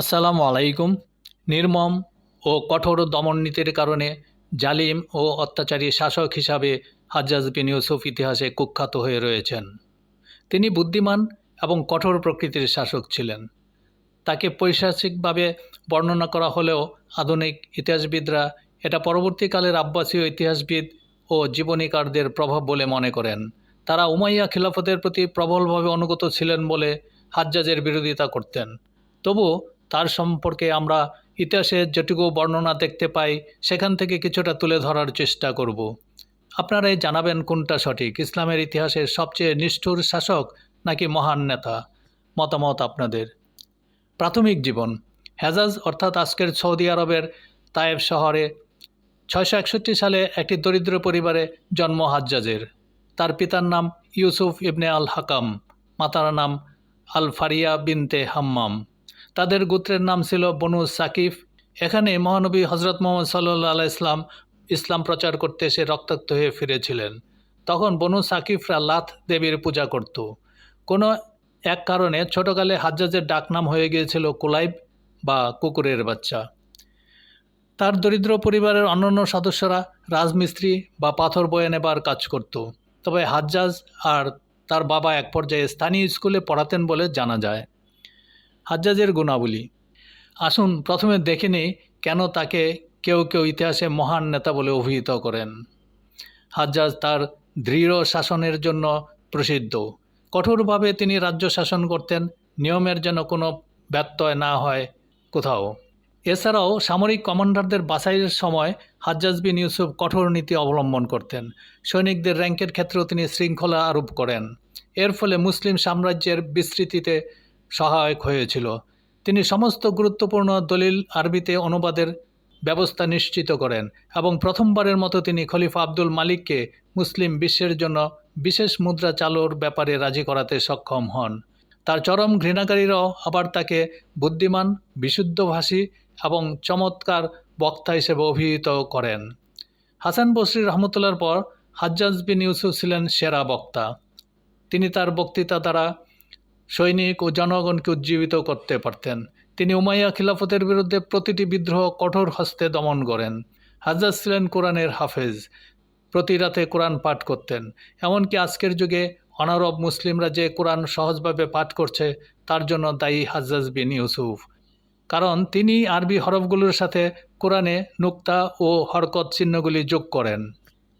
আসসালামু আলাইকুম। নির্মম ও কঠোর দমননীতির কারণে জালিম ও অত্যাচারী শাসক হিসাবে হাজ্জাজ বিন ইউসুফ ইতিহাসে কুখ্যাত হয়ে রয়েছেন। তিনি বুদ্ধিমান এবং কঠোর প্রকৃতির শাসক ছিলেন। তাকে পৈশাচিকভাবে বর্ণনা করা হলেও আধুনিক ইতিহাসবিদরা এটা পরবর্তীকালের আব্বাসীয় ইতিহাসবিদ ও জীবনীকারদের প্রভাব বলে মনে করেন। তারা উমাইয়া খিলাফতের প্রতি প্রবলভাবে অনুগত ছিলেন বলে হাজ্জাজের বিরোধিতা করতেন। তবু তার সম্পর্কে আমরা ইতিহাসের যেটুকু বর্ণনা দেখতে পাই, সেখান থেকে কিছুটা তুলে ধরার চেষ্টা করব। আপনারাই জানাবেন কোনটা সঠিক, ইসলামের ইতিহাসের সবচেয়ে নিষ্ঠুর শাসক নাকি মহান নেতা? মতামত আপনাদের। প্রাথমিক জীবন, হেজাজ অর্থাৎ আজকের সৌদি আরবের তায়েব শহরে ছয়শো একষট্টি সালে একটি দরিদ্র পরিবারে জন্ম হাজ্জাজের। তার পিতার নাম ইউসুফ ইবনে আল হাকাম, মাতার নাম আল ফারিয়া বিনতে হাম্মাম। তাদের গোত্রের নাম ছিল বনু সাকিফ। এখানে মহানবী হজরত মোহাম্মদ সাল্লাহ ইসলাম ইসলাম প্রচার করতে এসে রক্তাক্ত হয়ে ফিরেছিলেন। তখন বনু সাকিফরা লাথ দেবীর পূজা করত। কোনো এক কারণে ছোটকালে হাজ্জাজের ডাকনাম হয়ে গিয়েছিল কুলাইব বা কুকুরের বাচ্চা। তার দরিদ্র পরিবারের অন্যান্য সদস্যরা রাজমিস্ত্রি বা পাথর বয়ে নেবার কাজ করত। তবে হাজ্জাজ আর তার বাবা এক পর্যায়ে স্থানীয় স্কুলে পড়াতেন বলে জানা যায়। হাজ্জাজের গুণাবলী। আসুন প্রথমে দেখে নিই কেন তাকে কেউ কেউ ইতিহাসে মহান নেতা বলে অভিহিত করেন। হাজ্জাজ তার দৃঢ় শাসনের জন্য প্রসিদ্ধ। কঠোরভাবে তিনি রাজ্য শাসন করতেন, নিয়মের যেন কোনো ব্যত্যয় না হয় কোথাও। এছাড়াও সামরিক কমান্ডারদের বাছাইয়ের সময় হাজ্জাজ বিন ইউসুফ কঠোর নীতি অবলম্বন করতেন। সৈনিকদের র্যাঙ্কের ক্ষেত্রেও তিনি শৃঙ্খলা আরোপ করেন। এর ফলে মুসলিম সাম্রাজ্যের বিস্তৃতিতে সহায়ক হয়েছিল। তিনি সমস্ত গুরুত্বপূর্ণ দলিল আরবিতে অনুবাদের ব্যবস্থা নিশ্চিত করেন এবং প্রথমবারের মতো তিনি খলিফা আব্দুল মালিককে মুসলিম বিশ্বের জন্য বিশেষ মুদ্রা চালুর ব্যাপারে রাজি করাতে সক্ষম হন। তার চরম ঘৃণাকারীরাও আবার তাকে বুদ্ধিমান, বিশুদ্ধভাষী এবং চমৎকার বক্তা হিসেবে অভিহিত করেন। হাসান বসরি রহমতুল্লার পর হাজ্জাজ বিন ইউসুফ ছিলেন সেরা বক্তা। তিনি তার বক্তৃতা দ্বারা সৈনিক ও জনগণকে উজ্জীবিত করতে পারতেন। তিনি উমাইয়া খিলাফতের বিরুদ্ধে প্রতিটি বিদ্রোহ কঠোর হস্তে দমন করেন। হাজ্জাজ ছিলেন কোরআনের হাফেজ। প্রতি রাতে কোরআন পাঠ করতেন। এমনকি আজকের যুগে অনারব মুসলিমরা যে কোরআন সহজভাবে পাঠ করছে, তার জন্য দায়ী হাজ্জাজ বিন ইউসুফ। কারণ তিনি আরবি হরফগুলোর সাথে কোরআনে নুক্তা ও হরকত চিহ্নগুলি যোগ করেন।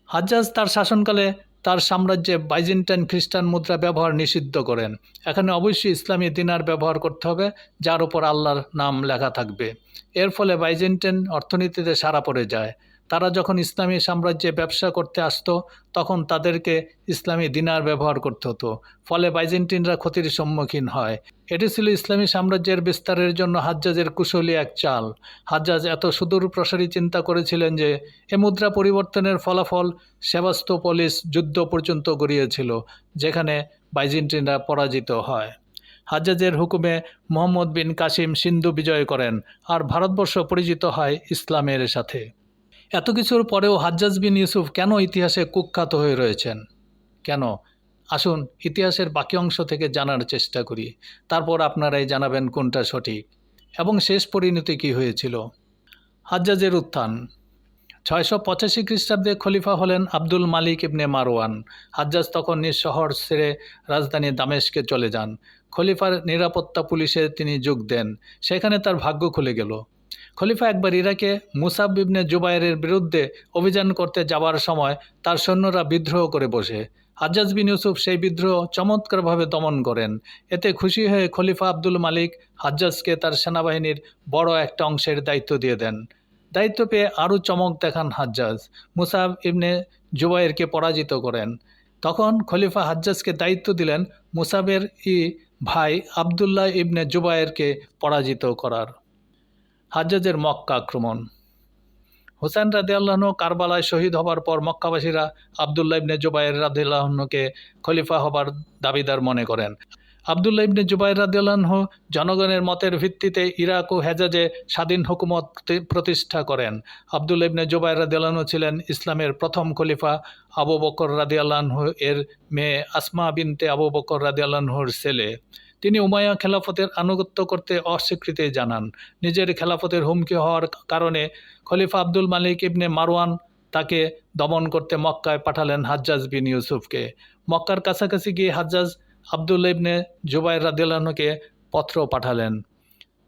হাজ্জাজ তার শাসনকালে তার সাম্রাজ্যে বাইজেন্টাইন খ্রিস্টান মুদ্রা ব্যবহার নিষিদ্ধ করেন। এখানে অবশ্যই ইসলামী দিনার ব্যবহার করতে হবে, যার উপর আল্লাহর নাম লেখা থাকবে। এর ফলে বাইজেন্টাইন অর্থনীতিতে সারা পড়ে যায়। তারা যখন ইসলামী সাম্রাজ্যে ব্যবসা করতে আসত, তখন তাদেরকে ইসলামী দিনার ব্যবহার করতে হতো। ফলে বাইজেন্টিনরা ক্ষতির সম্মুখীন হয়। এটি ছিল ইসলামী সাম্রাজ্যের বিস্তারের জন্য হাজ্জাজের কুশলী এক চাল। হাজ্জাজ এত সুদূর প্রসারী চিন্তা করেছিলেন যে, এ মুদ্রা পরিবর্তনের ফলাফল সেবাস্তোপলিস যুদ্ধ পর্যন্ত গড়িয়েছিল, যেখানে বাইজেন্টিনরা পরাজিত হয়। হাজ্জাজের হুকুমে মোহাম্মদ বিন কাসিম সিন্ধু বিজয় করেন, আর ভারতবর্ষ পরিচিত হয় ইসলামের সাথে। এত কিছুর পরেও হাজ্জাজ বিন ইউসুফ কেন ইতিহাসে কুখ্যাত হয়ে রয়েছেন? কেন? আসুন ইতিহাসের বাকি অংশ থেকে জানার চেষ্টা করি। তারপর আপনারাই জানাবেন কোনটা সঠিক। এবং শেষ পরিণতি কী হয়েছিল? হাজ্জাজের উত্থান। ছয়শো পঁচাশি খ্রিস্টাব্দে খলিফা হলেন আব্দুল মালিক ইবনে মারওয়ান। হাজ্জাজ তখন নিজ শহর ছেড়ে রাজধানী দামেশকে চলে যান। খলিফার নিরাপত্তা পুলিশে তিনি যোগ দেন। সেখানে তার ভাগ্য খুলে গেল। খলিফা একবার ইরাকে মুসাব ইবনে জুবাইরের বিরুদ্ধে অভিযান করতে যাওয়ার সময় তার সৈন্যরা বিদ্রোহ করে বসে। হাজ্জাজ বিন ইউসুফ সেই বিদ্রোহ চমৎকারভাবে দমন করেন। এতে খুশি হয়ে খলিফা আব্দুল মালিক হাজ্জাজকে তার সেনাবাহিনীর বড় একটা অংশের দায়িত্ব দিয়ে দেন। দায়িত্ব পেয়ে আরও চমক দেখান হাজ্জাজ মুসাব ইবনে জুবাইরকে পরাজিত করেন। তখন খলিফা হাজ্জাজকে দায়িত্ব দিলেন মুসাবের ই ভাই আবদুল্লাহ ইবনে জুবাইরকে পরাজিত করার। হাজ্জাজের মক্কা আক্রমণ। হুসেন রাদিয়াল্লাহন কারবালায় শহীদ হবার পর মক্কাবাসীরা আবদুল্লাহ ইবনে জুবাইর রাদিয়াল্লাহনকে খলিফা হবার দাবিদার মনে করেন। আবদুল্লাহ ইবনে জুবাইর রাদিয়াল্লাহ জনগণের মতের ভিত্তিতে ইরাক ও হেজাজে স্বাধীন হুকুমত প্রতিষ্ঠা করেন। আবদুল্লাহ ইবনে জুবাইর রাদিয়াল্লাহ ছিলেন ইসলামের প্রথম খলিফা। আবু বকর রাদিয়াল্লাহ এর মেয়ে আসমা বিনতে আবু বকর রাদিয়াল্লাহর ছেলে। তিনি উমায়া খেলাফতের আনুগত্য করতে অস্বীকৃতি জানান। নিজের খেলাফতের হুমকি হওয়ার কারণে খলিফা আব্দুল মালিক ইবনে মারওয়ান তাকে দমন করতে মক্কায় পাঠালেন হাজ্জাজ বিন ইউসুফকে। মক্কার কাছাকাছি গিয়ে হাজ্জাজ আব্দুল ইবনে জুবাইর রাদিয়াল্লাহকে পত্র পাঠালেন,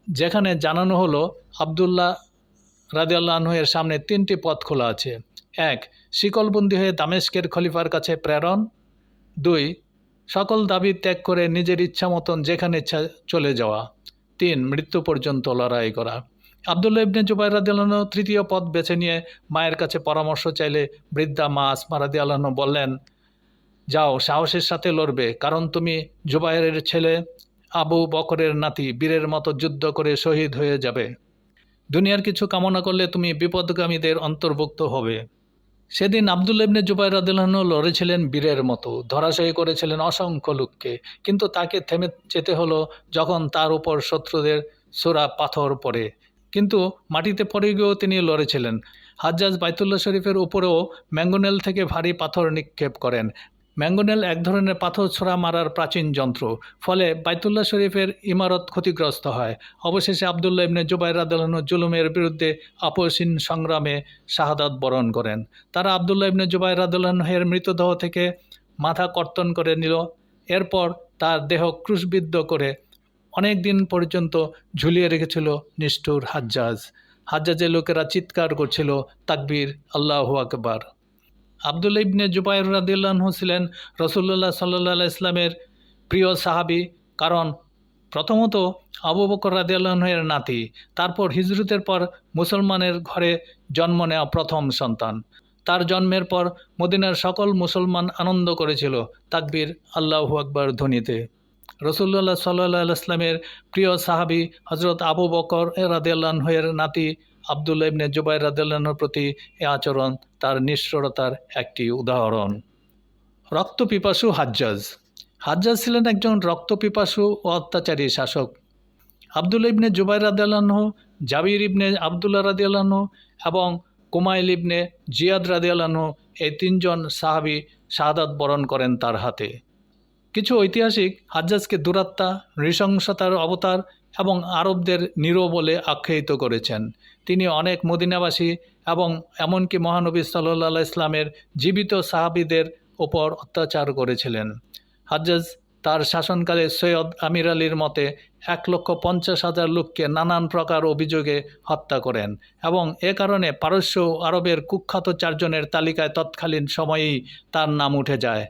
যেখানে জানানো হলো, আবদুল্লাহ রাদিয়াল্লাহু এর সামনে তিনটি পথ খোলা আছে। এক, শিকলবন্দি হয়ে দামেস্কের খলিফার কাছে প্রেরণ। দুই, সকল দাবি ত্যাগ করে নিজের ইচ্ছা মতন যেখানে ইচ্ছা চলে যাওয়া। তিন, মৃত্যু পর্যন্ত লড়াই করা। আবদুল্লাহ ইবনে জুবাইর রাদিয়াল্লাহু তৃতীয় পথ বেছে নিয়ে মায়ের কাছে পরামর্শ চাইলে বৃদ্ধা মা আসমা রাদিয়াল্লাহু বললেন যাও, সাহসের সাথে লড়বে, কারণ তুমি জুবাইরের ছেলে। আবু বকরের নাতি বীরের মতো যুদ্ধ করে শহীদ হয়ে যাবে। দুনিয়ার কিছু কামনা করলে তুমি বিপদগামীদের অন্তর্ভুক্ত হবে। সেদিন আবদুল ইবনে জুবাইর রাদিল্লাহন লড়েছিলেন বীরের মতো, ধরাশয়ী করেছিলেন অসংখ্য লোককে। কিন্তু তাকে থেমে যেতে হলো যখন তার উপর শত্রুদের সোরা পাথর পড়ে। কিন্তু মাটিতে পড়ে গিয়েও তিনি লড়েছিলেন। হাজ্জাজ বাইতুল্লাহ শরীফের উপরেও ম্যাঙ্গোনেল থেকে ভারী পাথর নিক্ষেপ করেন। ম্যাঙ্গোনেল এক ধরনের পাথর ছোড়া মারার প্রাচীন যন্ত্র, ফলে বাইতুল্লাহ শরীফের ইমারত ক্ষতিগ্রস্ত হয়। অবশেষে আবদুল্লাহ ইবনে জুবাইর রাদিল্লাহন জুলুমের বিরুদ্ধে আপসীন সংগ্রামে শাহাদাত বরণ করেন। তারা আবদুল্লাহ ইবনে জুবাইর রাদিল্লাহের মৃতদেহ থেকে মাথা কর্তন করে নিল। এরপর তার দেহ ক্রুশবিদ্ধ করে অনেক দিন পর্যন্ত ঝুলিয়ে রেখেছিল নিষ্ঠুর হাজ্জাজ। হাজ্জাজের লোকেরা চিৎকার করছিল, তাকবীর, আল্লাহ আকবার। আবদুল্লা ইবনে জুবাইর রাদিল্লাহু ছিলেন রসুল্লাহ সাল্লাহ ইসলামের প্রিয় সাহাবি। কারণ প্রথমত আবু বকর রাদিয়াল্লাহের নাতি। তারপর হিজরতের পর মুসলমানের ঘরে জন্ম নেওয়া প্রথম সন্তান। তার জন্মের পর মদিনার সকল মুসলমান আনন্দ করেছিল। তাকবীর, আল্লাহু আকবর ধ্বনিতে। রসুল্লাহ সাল্লাহ ইসলামের প্রিয় সাহাবি হজরত আবু বকর রাদিয়াল্লাহের নাতি আবদুল্লা ইবনে জুবাইর রাদিয়াল্লাহর প্রতি এ আচরণ তার নিষ্ঠুরতার একটি উদাহরণ। রক্তপিপাসু হাজ্জাজ। হাজ্জাজ ছিলেন একজন রক্তপিপাসু ও অত্যাচারী শাসক। আবদুল্লা ইবনে জুবাইর রাদিয়াল্লাহ জাবির ইবনে আবদুল্লাহ রাদিয়াল্লাহ এবং কুমাইল ইবনে জিয়াদ রাদিয়াল্লাহ এই তিনজন সাহাবি শাহাদাত বরণ করেন তার হাতে। কিছু ঐতিহাসিক হাজ্জাজকে দুরাত্মা, নৃশংসতার অবতার এবং আরবদের নিরো বলে আখ্যায়িত করেছেন। তিনি অনেক মদিনাবাসী এবং এমনকি মহানবী সাল্লাহ ইসলামের জীবিত সাহাবিদের ওপর অত্যাচার করেছিলেন। হাজ্জাজ তার শাসনকালে সৈয়দ আমির আলীর মতে এক লক্ষ পঞ্চাশ হাজার লোককে নানান প্রকার অভিযোগে হত্যা করেন এবং এ কারণে পারস্য আরবের কুখ্যাত চারজনের তালিকায় তৎকালীন সময়েই তার নাম উঠে যায়,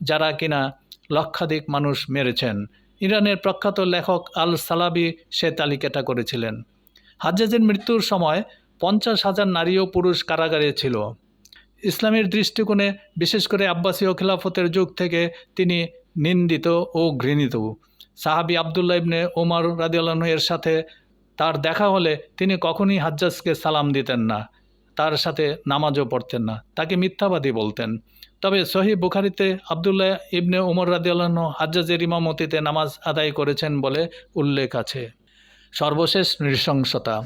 যারা কিনা লক্ষাধিক মানুষ মেরেছেন। ইরানের প্রখ্যাত লেখক আল সালাবি সে তালিকাটা করেছিলেন। হাজ্জাজের মৃত্যুর সময় পঞ্চাশ হাজার নারী ও পুরুষ কারাগারে ছিল। ইসলামের দৃষ্টিকোণে, বিশেষ করে আব্বাসীয় খেলাফতের যুগ থেকে, তিনি নিন্দিত ও ঘৃণিত। সাহাবি আবদুল্লাহ ইবনে ওমর রাদিউল্লাহ এর সাথে তার দেখা হলে তিনি কখনই হাজ্জাজকে সালাম দিতেন না। তার সাথে নামাজও পড়তেন না। তাকে মিথ্যাবাদী বলতেন। তবে সহি বুখারিতে আবদুল্লাহ ইবনে উমর রাদিউল্লাহ হাজ্জাজের ইমামতিতে নামাজ আদায় করেছেন বলে উল্লেখ আছে। সর্বশেষ নৃশংসতা।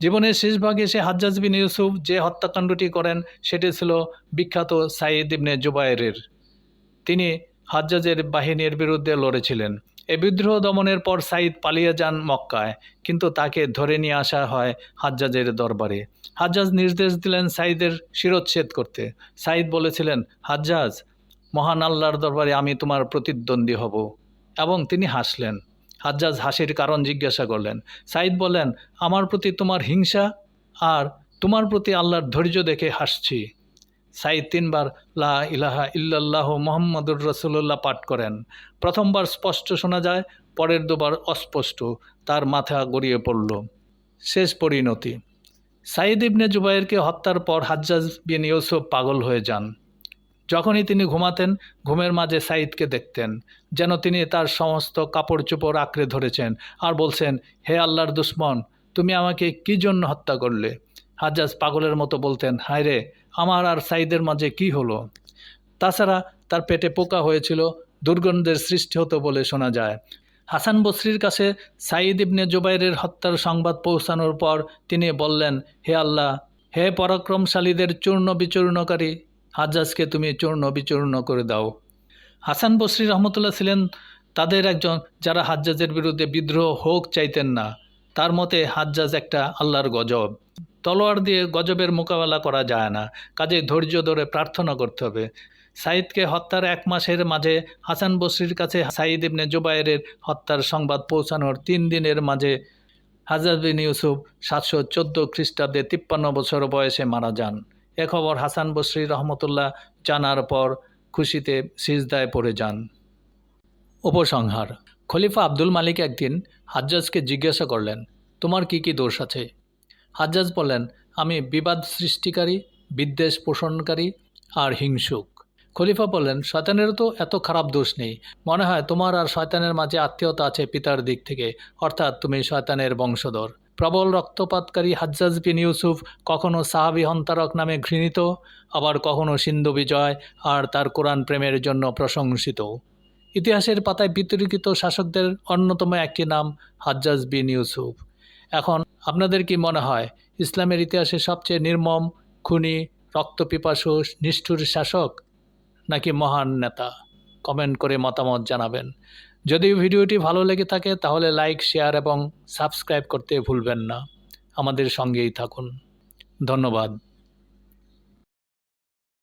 জীবনের শেষ ভাগে সে হাজ্জাজ বিন ইউসুফ যে হত্যাকাণ্ডটি করেন, সেটি ছিল বিখ্যাত সাইদ ইবনে জুবায়েরের তিনি হাজ্জাজের বাহিনীর বিরুদ্ধে লড়েছিলেন। এ বিদ্রোহ দমনের পর সাইদ পালিয়ে যান মক্কায়, কিন্তু তাকে ধরে নিয়ে আসা হয় হাজ্জাজের দরবারে। হাজ্জাজ নির্দেশ দিলেন সাইদের শিরোচ্ছেদ করতে। সাইদ বলেছিলেন, হাজ্জাজ, মহান আল্লাহর দরবারে আমি তোমার প্রতিদ্বন্দ্বী হব। এবং তিনি হাসলেন। হাজ্জাজ হাসির কারণ জিজ্ঞাসা করলেন। সাইদ বলেন আমার প্রতি তোমার হিংসা আর তোমার প্রতি আল্লাহর ধৈর্য দেখে হাসছি। সাইদ তিনবার, লা ইলাহা ইল্লাল্লাহ মোহাম্মদুর রসুল্লাহ পাঠ করেন। প্রথমবার স্পষ্ট শোনা যায়, পরের দুবার অস্পষ্ট, তার মাথা গড়িয়ে পড়ল। শেষ পরিণতি। সাইদ ইবনে জুবাইরকে হত্যার পর হাজ্জাজ বিন ইউসুফ পাগল হয়ে যান। যখনই তিনি ঘুমাতেন, ঘুমের মাঝে সাইদকে দেখতেন, যেন তিনি তার সমস্ত কাপড় চোপড় আঁকড়ে ধরেছেন আর বলছেন, হে আল্লাহর দুশ্মন, তুমি আমাকে কি জন্য হত্যা করলে? হাজ্জাজ পাগলের মতো বলতেন হায় রে আমার আর সাইদের মাঝে কি হলো? তাছাড়া তার পেটে পোকা হয়েছিল, দুর্গন্ধের সৃষ্টি হতো বলে শোনা যায়। হাসান বসরির কাছে সাইদ ইবনে জুবাইরের হত্যার সংবাদ পৌঁছানোর পর তিনি বললেন, হে আল্লাহ, হে পরাক্রমশালীদের চূর্ণ বিচূর্ণকারী, হাজ্জাজকে তুমি চূর্ণ বিচূর্ণ করে দাও। হাসান বসরি রহমতুল্লাহ ছিলেন তাদের একজন যারা হাজ্জাজের বিরুদ্ধে বিদ্রোহ হোক চাইতেন না। তার মতে হাজ্জাজ একটা আল্লাহর গজব। তলোয়ার দিয়ে গজবের মোকাবেলা করা যায় না। কাজে ধৈর্য ধরে প্রার্থনা করতে হবে। সাঈদকে হত্যার এক মাসের মাঝে হাসান বসরির কাছে সাঈদ ইবনে জুবাইরের হত্যার সংবাদ পৌঁছানোর তিন দিনের মাঝে হাজাজ বিন ইউসুফ সাতশো চোদ্দ খ্রিস্টাব্দে তিপ্পান্ন বছর বয়সে মারা যান। এ খবর হাসান বসরি রহমতুল্লাহ জানার পর খুশিতে সিজদায় পড়ে যান। উপসংহার, খলিফা আব্দুল মালিক একদিন হাজ্জাজকে জিজ্ঞাসা করলেন, তোমার কি কি দোষ আছে? হাজ্জাজ বললেন আমি বিবাদ সৃষ্টিকারী, বিদ্বেষ পোষণকারী আর হিংসুক। খলিফা বললেন শয়তানেরও তো এত খারাপ দোষ নেই। মনে হয় তোমার আর শয়তানের মাঝে আত্মীয়তা আছে পিতার দিক থেকে। অর্থাৎ তুমি শয়তানের বংশধর। প্রবল রক্তপাতকারী হাজ্জাজ বিন ইউসুফ কখনও সাহাবি হন্তারক নামে ঘৃণিত, আবার কখনও সিন্ধু বিজয় আর তার কোরআন প্রেমের জন্য প্রশংসিত। ইতিহাসের পাতায় বিতর্কিত শাসকদের অন্যতম একটি নাম হাজ্জাজ বিন ইউসুফ। এখন আপনাদের কি মনে হয় ইসলামের ইতিহাসে সবচেয়ে নির্মম, খুনি, রক্তপিপাসু, নিষ্ঠুর শাসক নাকি মহান নেতা? কমেন্ট করে মতামত জানাবেন। যদি ভিডিওটি ভালো লেগে থাকে তাহলে লাইক, শেয়ার এবং সাবস্ক্রাইব করতে ভুলবেন না। আমাদের সঙ্গেই থাকুন। ধন্যবাদ।